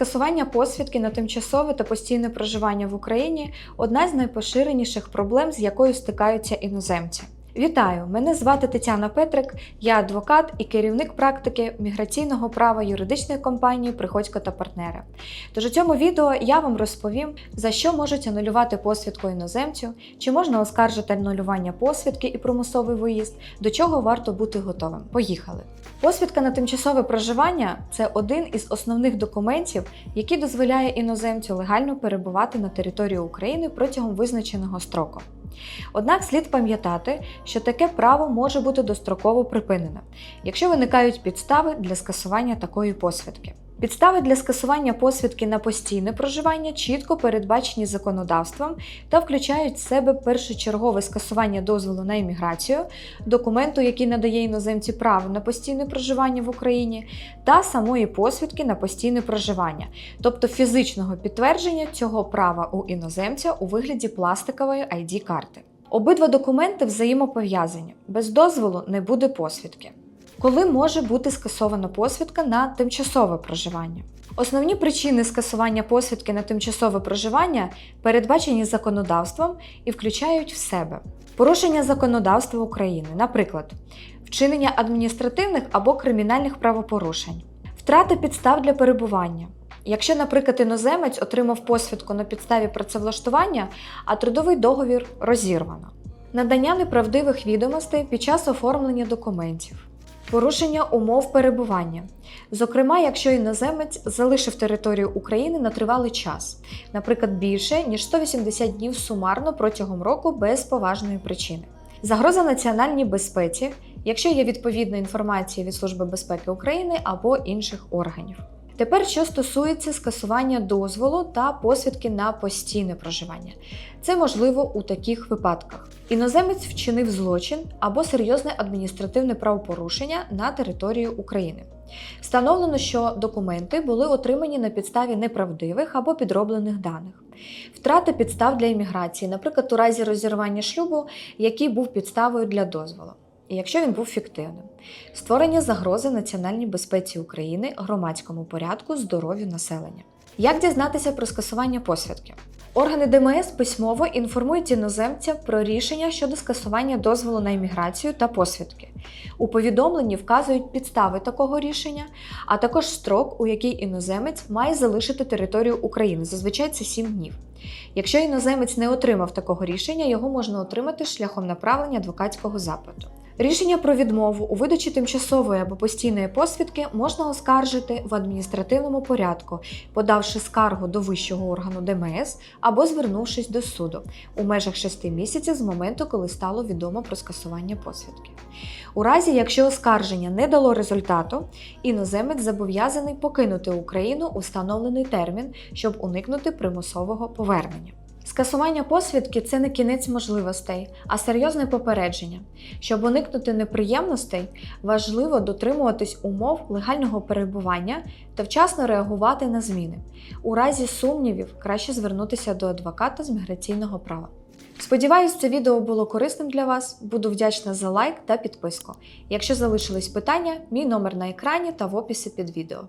Скасування посвідки на тимчасове та постійне проживання в Україні одна з найпоширеніших проблем, з якою стикаються іноземці. Вітаю! Мене звати Тетяна Петрик, я адвокат і керівник практики міграційного права юридичної компанії Приходько та партнери. Тож у цьому відео я вам розповім, за що можуть анулювати посвідку іноземцю, чи можна оскаржити анулювання посвідки і примусовий виїзд, до чого варто бути готовим. Поїхали! Посвідка на тимчасове проживання це один із основних документів, який дозволяє іноземцю легально перебувати на території України протягом визначеного строку. Однак слід пам'ятати, що таке право може бути достроково припинене, якщо виникають підстави для скасування такої посвідки. Підстави для скасування посвідки на постійне проживання чітко передбачені законодавством та включають в себе першочергове скасування дозволу на імміграцію, документу, який надає іноземці право на постійне проживання в Україні, та самої посвідки на постійне проживання, тобто фізичного підтвердження цього права у іноземця у вигляді пластикової id карти Обидва документи взаємопов'язані. Без дозволу не буде посвідки. Коли може бути скасована посвідка на тимчасове проживання? Основні причини скасування посвідки на тимчасове проживання передбачені законодавством і включають в себе порушення законодавства України, наприклад, вчинення адміністративних або кримінальних правопорушень, втрата підстав для перебування. Якщо, наприклад, іноземець отримав посвідку на підставі працевлаштування, а трудовий договір розірвано, надання неправдивих відомостей під час оформлення документів. Порушення умов перебування, зокрема, якщо іноземець залишив територію України на тривалий час, наприклад, більше ніж 180 днів сумарно протягом року без поважної причини, загроза національній безпеці, якщо є відповідна інформація від Служби безпеки України або інших органів. Тепер, що стосується скасування дозволу та посвідки на постійне проживання, це можливо у таких випадках: іноземець вчинив злочин або серйозне адміністративне правопорушення на території України. Встановлено, що документи були отримані на підставі неправдивих або підроблених даних, втрата підстав для імміграції, наприклад, у разі розірвання шлюбу, який був підставою для дозволу. Якщо він був фіктивним, створення загрози національній безпеці України, громадському порядку, здоров'ю населення. Як дізнатися про скасування посвідки? Органи ДМС письмово інформують іноземця про рішення щодо скасування дозволу на імміграцію та посвідки. У повідомленні вказують підстави такого рішення, а також строк, у який іноземець має залишити територію України. Зазвичай це 7 днів. Якщо іноземець не отримав такого рішення, його можна отримати шляхом направлення адвокатського запиту. Рішення про відмову у видачі тимчасової або постійної посвідки можна оскаржити в адміністративному порядку, подавши скаргу до вищого органу ДМС або звернувшись до суду у межах 6 місяців з моменту, коли стало відомо про скасування посвідки. У разі, якщо оскарження не дало результату, іноземець зобов'язаний покинути Україну у встановлений термін, щоб уникнути примусового повернення. Скасування посвідки це не кінець можливостей, а серйозне попередження. Щоб уникнути неприємностей, важливо дотримуватись умов легального перебування та вчасно реагувати на зміни. У разі сумнівів краще звернутися до адвоката з міграційного права. Сподіваюсь, це відео було корисним для вас. Буду вдячна за лайк та підписку. Якщо залишились питання, мій номер на екрані та в описі під відео.